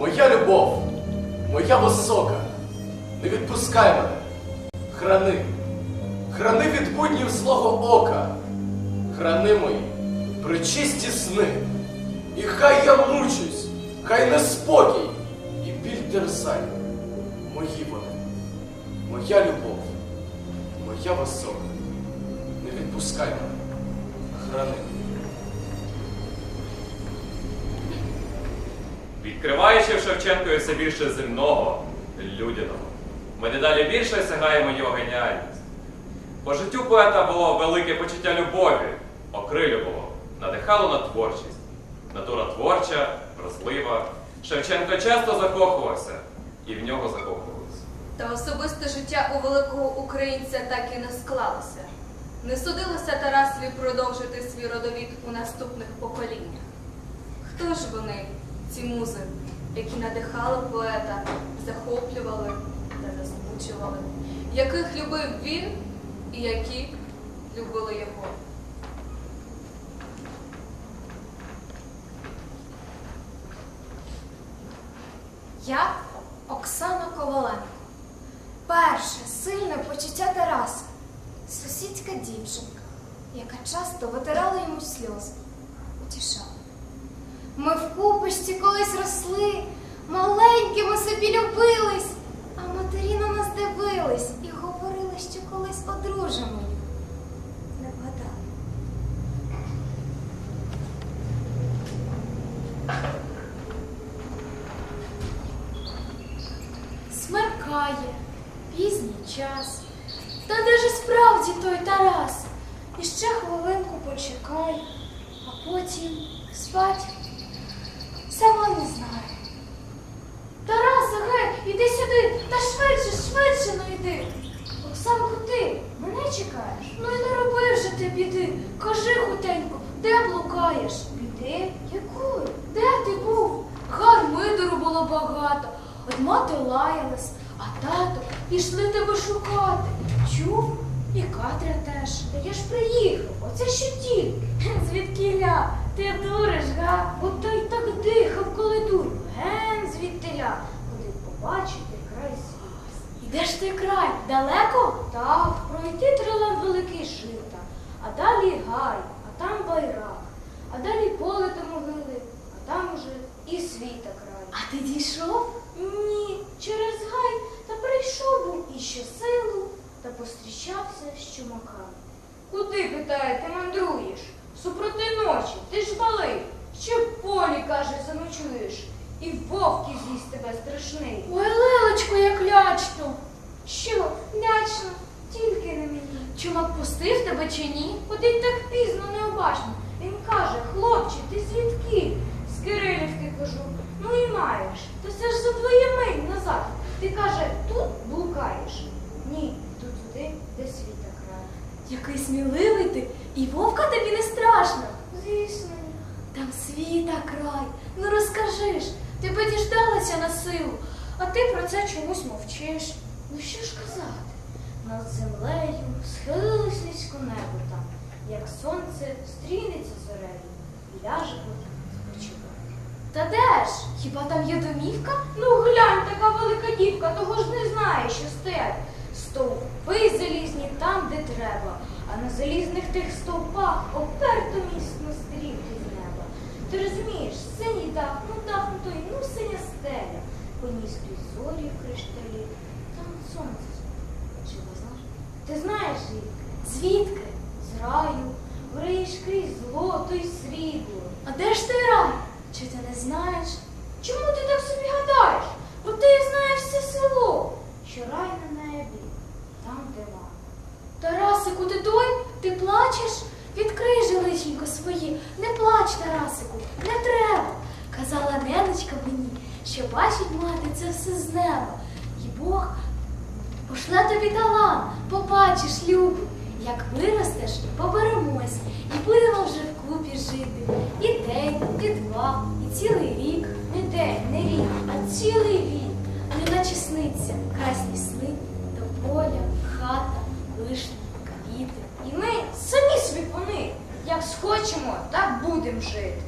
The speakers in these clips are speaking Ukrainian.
Моя любов, моя висока, не відпускай мене, храни, храни від буднів злого ока, храни мої причисті сни, і хай я мучусь, хай неспокій і біль терзань. Мої вони, моя любов, моя висока, не відпускай мене, храни. Відкриваючи в Шевченкові все більше земного, людяного, ми дедалі більше сягаємо його геніальність. По життю поета було велике почуття любові, окрилювало, надихало на творчість. Натура творча, вразлива. Шевченко часто закохувався, і в нього закохувалися. Та особисте життя у великого українця так і не склалося. Не судилося Тарасові продовжити свій родовід у наступних поколіннях. Хто ж вони, ці музи, які надихали поета, захоплювали та засмучували, яких любив він і які любили його? Я Оксана Коваленко. Перше сильне почуття Тараса. Сусідська дівчинка, яка часто витирала йому сльози, утішала. Ми в купочці колись росли, маленькими собі любились, а матері на нас дивились і говорили, що колись одружимо. Не вгадали. Смеркає, пізній час. Та де ж справді той Тарас? Іще хвилинку почекай, а потім спать. Не знаю. Тарас, гей, іди сюди, та швидше, швидше ну йди. Оксанку, ти мене чекаєш? Ну і не роби вже ти біди. Кажи хутенько, де блукаєш? Біди? Якої? Де ти був? Гармидору було багато. От мати лаялась, а тато пішли тебе шукати. Чув? І Катря теж. Та я ж приїхав, оце що тільки. Звідкіля? Ти дуриш, га? Ото й так дихав, коли дурив. Ген звідтиля. Коли побачити край світ. І де ж той край? Далеко? Так, пройти трилем великий жита, а далі гай, а там байрак, а далі поле до могили, а там уже і світа край. А ти дійшов? Ні, через гай та прийшов був і щосилу, та пострічався з чумаками. Куди, питає, ти мандруєш? Супроти ночі, ти ж малий, ще в полі, каже, заночуєш, і вовки з'їсть тебе. Ой, лелечко, як лячно. Що, лячно, тільки не мені. Чумак пустив тебе чи ні? Куди так пізно необачно. Він каже, хлопче, ти звідки? З Кирилівки кажу. Ну і маєш. Та це ж за двоє миль назад. Ти каже, тут блукаєш. Ні, тут туди, де світа край. Який сміливий ти, і вовка тобі не страшно. Звісно. Там світа край. Ну розкажи ж, ти би діждалася на силу, а ти про це чомусь мовчиш. Ну що ж казати? Над землею схилилось низько небо там, як сонце стрінеться зорею і ляже потім спочиває. Та де ж? Хіба там є домівка? Ну глянь, така велика дівка, того ж не знає, що степ. Стовпи залізні там, де треба, а на залізних тих стовпах оперто міцно неба. Ти розумієш, синій дах, ну дах, ну той, ну синя стеля, по стоїть зорі в кришталі, там сонце. Чи ви знаєш? Ти знаєш звідки? Звідки? З раю, гриш крізь злото й срібло. А де ж той рай? Чи ти не знаєш? Чому ти так собі гадаєш? Бо ти знаєш все село, що рай на небі, там де мама. Тарасику, ти той? Ти плачеш? Своє. Не плач, Тарасику, не треба. Казала ненечка мені, що бачить мати це все з неба. І Бог пошле тобі талант, побачиш, любу, як виростеш, поберемось, і будемо вже вкупі жити. І день, і два, і цілий рік. Не день, не рік, а цілий рік. Неначе сниться красні сни, до поля, хата, вишні, квіти. І ми самі собі вони, як схочемо, так будемо жити.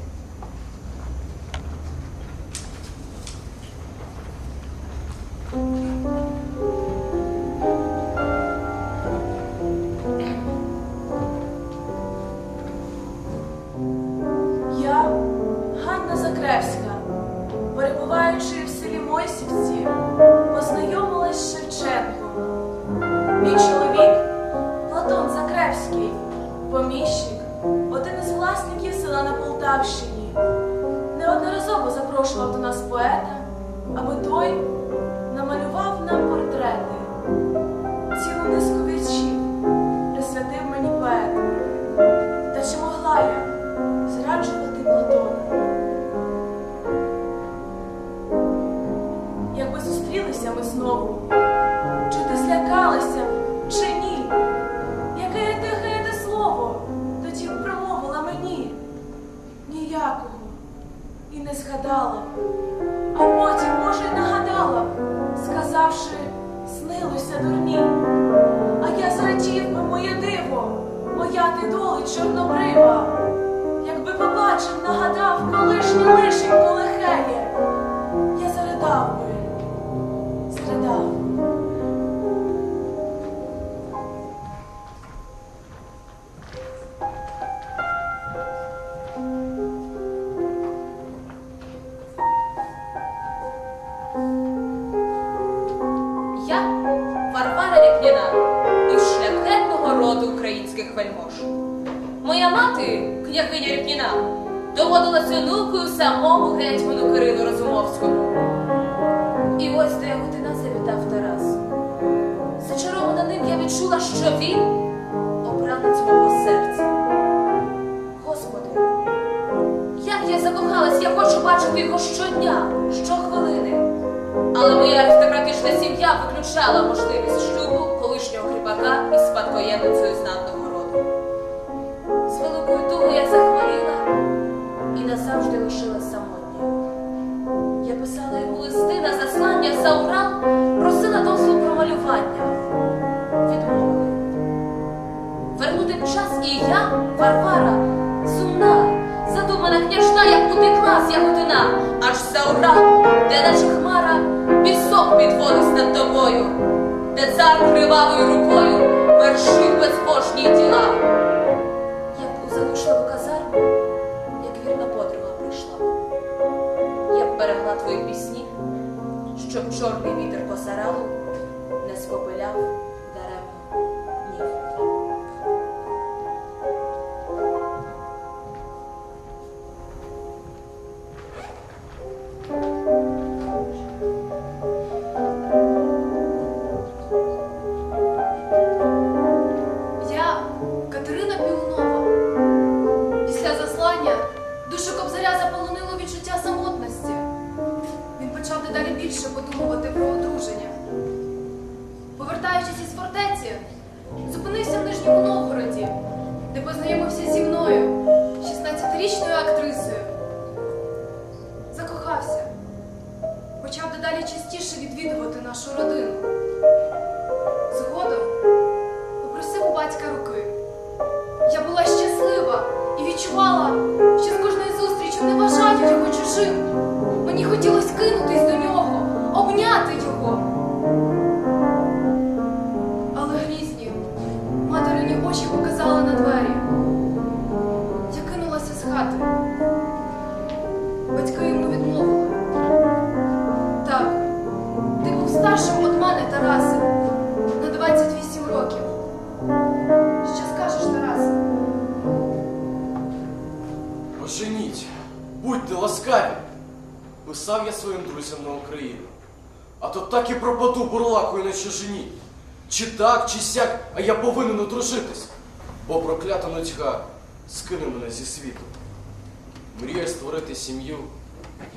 Запрошував до нас поета, аби той намалював нам портрети. Цілу низку віршів присвятив мені поет. Та чи могла я зраджувати Платона? Якби зустрілися ми знову, чи ти злякалася, чи ні? Яке тихе те слово тоді промовила мені? Ніякого і не згадала, а потім, може, й нагадала, сказавши, снилося дурні. А я зрадів би моє диво, моя ти доли чорнобрива. Якби побачив, нагадав колишній лишенько лихеє, доводилася онукою самому гетьману Кирилу Розумовському. І ось до Яготина завітав Тарас. Зачарована ним я відчула, що він обранець мого серця. Господи, як я закохалась, я хочу бачити його щодня, щохвилини. Але моя аристократична сім'я виключала можливість шлюбу колишнього кріпака із спадкоємницею знатного писала йому листи на заслання за Урал, просила дозвіл про малювання. Відмовили. Вернути б час і я, Варвара, сумна, задумана княжна, як утекла з яготина, аж за Урал, де наче хмара пісок підводить над тобою, де цар кривавою рукою вершив безбожні діла. Твої пісні, щоб чорний вітер по більше про одруження. Повертаючись із фортеці, зупинився в Нижньому Новгороді, де познайомився зі мною, 16-річною актрисою. Закохався. Почав дедалі частіше відвідувати нашу родину. Згодом попросив у батька руки. Я була щаслива і відчувала, що з кожною зустрічю не вважаю його чужим. Мені хотілося кинутись до нього, обняти його. Але грізні материні очі показали на двері. Я кинулася з хати. Батьки йому відмовили. Так, ти був старшим від мене, Тарасе, на 28 років. Що скажеш, Тарас? Оженіть, будьте ласкаві. Писав я своїм друзям на Україну. А то так і пропаду бурлакою на чужині. Чи так, чи сяк, а я повинен одружитись, бо проклята нудьга скине мене зі світу. Мрія створити сім'ю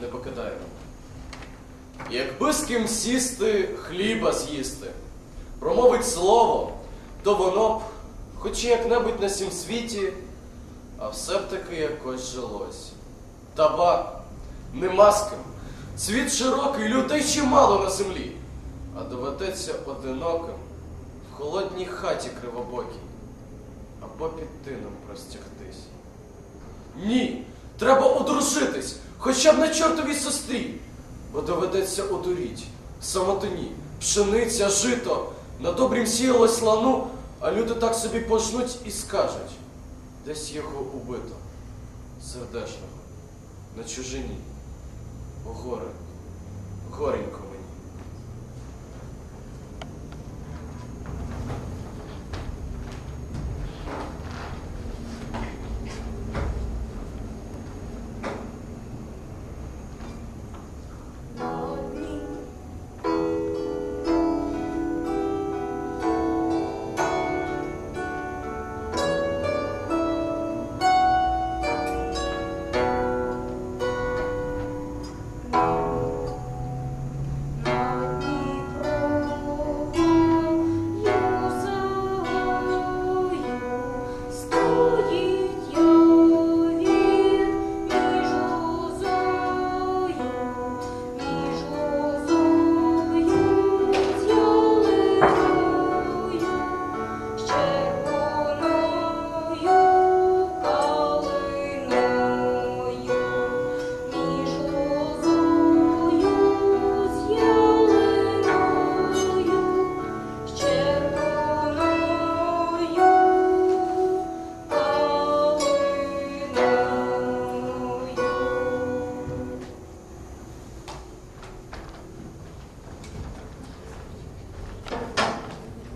не покидає мене. Якби з ким сісти, хліба з'їсти, промовить слово, то воно б, хоч як-небудь на сім світі, а все б таки якось жилось. Та ба, нема з ким. Світ широкий, людей чимало на землі, а доведеться одиноким в холодній хаті кривобокій або під тином простягтись. Ні, треба одружитись, хоча б на чортовій сестрі, бо доведеться одуріть, самотині, пшениця, жито, на добрім сіялось лану, а люди так собі пожнуть і скажуть, десь його убито, сердешного, на чужині горенько.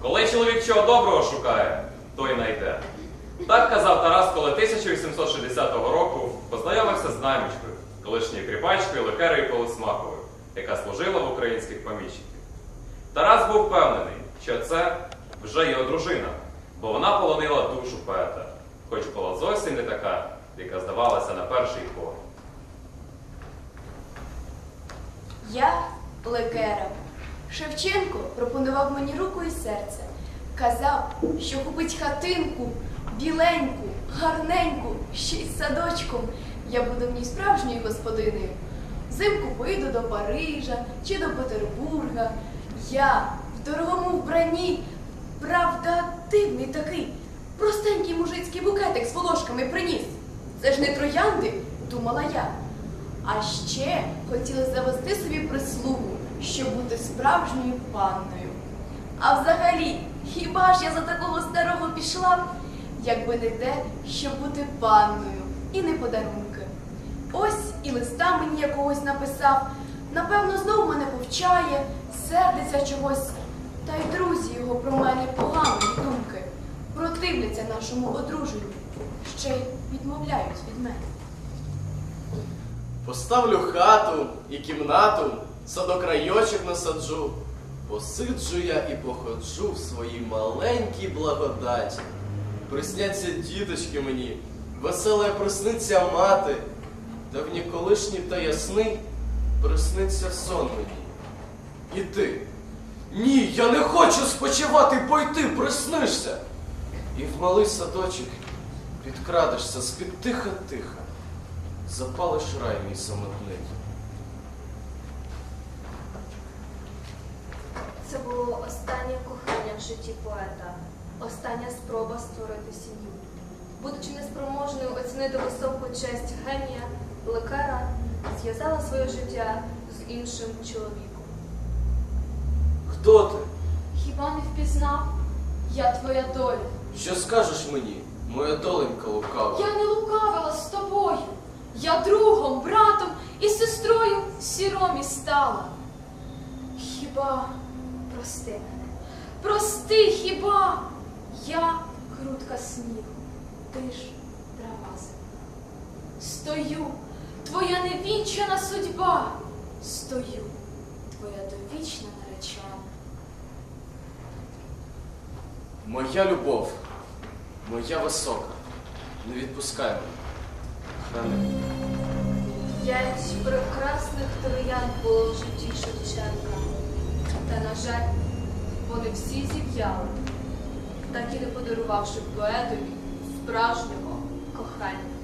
Коли чоловік чого доброго шукає, той найде. Так казав Тарас, коли 1860 року познайомився з намічкою, колишньою кріпачкою лекерою Колосмаковою, яка служила в українських поміщиків. Тарас був впевнений, що це вже його дружина, бо вона полонила душу поета, хоч була зовсім не така, яка здавалася на перший погляд. Я лекера. Шевченко пропонував мені руку і серце. Казав, що купить хатинку, біленьку, гарненьку, ще й з садочком. Я буду в ній справжньою господинею. Взимку поїду до Парижа чи до Петербурга. Я в дорогому вбранні, правда, дивний такий. Простенький мужицький букетик з волошками приніс. Це ж не троянди, думала я. А ще хотіла завести собі прислугу, щоб бути справжньою панною. А взагалі, хіба ж я за такого старого пішла якби не те, щоб бути панною і не подарунки. Ось і листа мені якогось написав, напевно, знову мене повчає, сердиться чогось. Та й друзі його про мене поганої думки, противляться нашому одруженню, ще й відмовляють від мене. Поставлю хату і кімнату, садокрайочок насаджу. Посиджу я і походжу в своїй маленькій благодаті. Присняться діточки мені, веселе присниться мати, давні колишній та ясний присниться сон мені. І ти. Ні, я не хочу спочивати, бо й ти приснишся. І в малий садочок підкрадешся з-під тиха-тиха. Запалиш рай мій самотний. Це було останнє кохання в житті поета, остання спроба створити сім'ю. Будучи неспроможною оцінити високу честь генія, лекара зв'язала своє життя з іншим чоловіком. Хто ти? Хіба не впізнав? Я твоя доля. Що скажеш мені, моя доленька лукава? Я не лукавила з тобою. Я другом, братом і сестрою сіромі стала. Хіба прости мене, прости хіба? Я крутка снігу, ти ж трава зелена. Стою, твоя невінчана судьба. Стою, твоя довічна наречена. Моя любов, моя висока. Не відпускай мене. П'ять прекрасних троян було в житті Шевченка. Та, на жаль, вони всі зів'яли, так і не подарувавши поетові справжнього кохання.